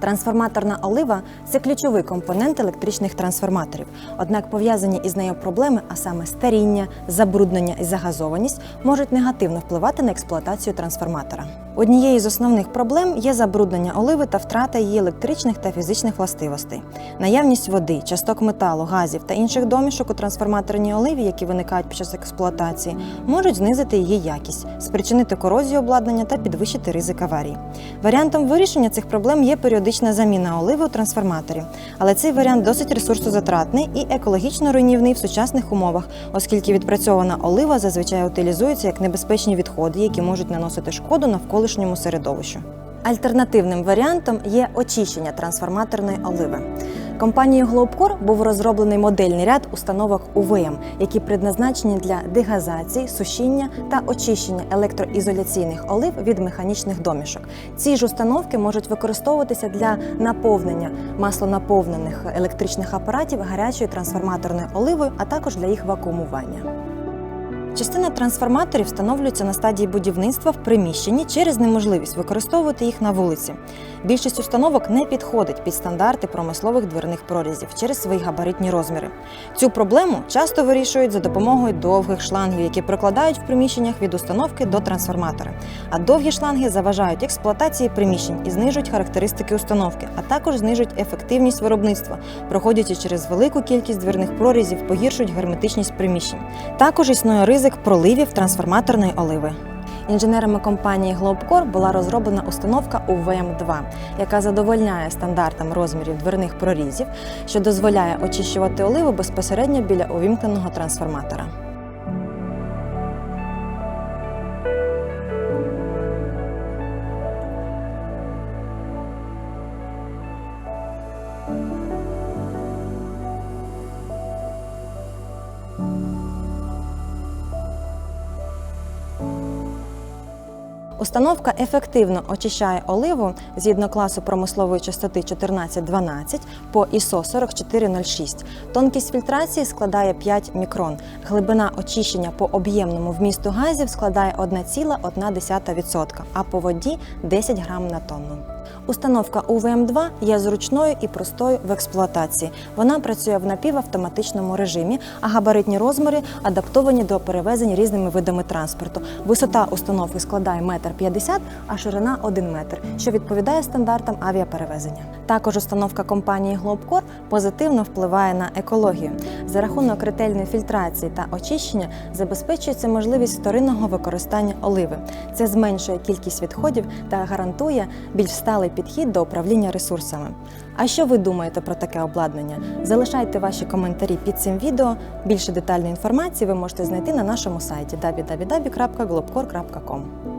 Трансформаторна олива це ключовий компонент електричних трансформаторів. Однак пов'язані із нею проблеми, а саме старіння, забруднення і загазованість, можуть негативно впливати на експлуатацію трансформатора. Однією з основних проблем є забруднення оливи та втрата її електричних та фізичних властивостей. Наявність води, часток металу, газів та інших домішок у трансформаторній оливі, які виникають під час експлуатації, можуть знизити її якість, спричинити корозію обладнання та підвищити ризик аварій. Варіантом вирішення цих проблем є періодична заміна оливи у трансформаторі, але цей варіант досить ресурсозатратний і екологічно руйнівний в сучасних умовах, оскільки відпрацьована олива зазвичай утилізується як небезпечні відходи, які можуть наносити шкоду навколишньому середовищу. Альтернативним варіантом є очищення трансформаторної оливи. Компанією Globcore був розроблений модельний ряд установок УВМ, які предназначені для дегазації, сушіння та очищення електроізоляційних олив від механічних домішок. Ці ж установки можуть використовуватися для наповнення маслонаповнених електричних апаратів гарячою трансформаторною оливою, а також для їх вакуумування. Частина трансформаторів встановлюється на стадії будівництва в приміщенні через неможливість використовувати їх на вулиці. Більшість установок не підходить під стандарти промислових дверних прорізів через свої габаритні розміри. Цю проблему часто вирішують за допомогою довгих шлангів, які прокладають в приміщеннях від установки до трансформатора. А довгі шланги заважають експлуатації приміщень і знижують характеристики установки, а також знижують ефективність виробництва, проходячи через велику кількість дверних прорізів, погіршують герметичність приміщень. Також існує ризик проливів трансформаторної оливи. Інженерами компанії Globcore була розроблена установка УВМ-2, яка задовольняє стандартам розмірів дверних прорізів, що дозволяє очищувати оливу безпосередньо біля увімкненого трансформатора. Установка ефективно очищає оливу згідно класу промислової частоти 1412 по ISO 4406. Тонкість фільтрації складає 5 мікрон. Глибина очищення по об'ємному вмісту газів складає 1,1%, а по воді 10 грам на тонну. Установка УВМ-2 є зручною і простою в експлуатації. Вона працює в напівавтоматичному режимі, а габаритні розміри адаптовані до перевезень різними видами транспорту. Висота установки складає 1,50 м, а ширина 1 метр, що відповідає стандартам авіаперевезення. Також установка компанії Globcore позитивно впливає на екологію. За рахунок ретельної фільтрації та очищення забезпечується можливість вторинного використання оливи. Це зменшує кількість відходів та гарантує більш сталий підхід до управління ресурсами. А що ви думаєте про таке обладнання? Залишайте ваші коментарі під цим відео. Більше детальної інформації ви можете знайти на нашому сайті www.globcore.com.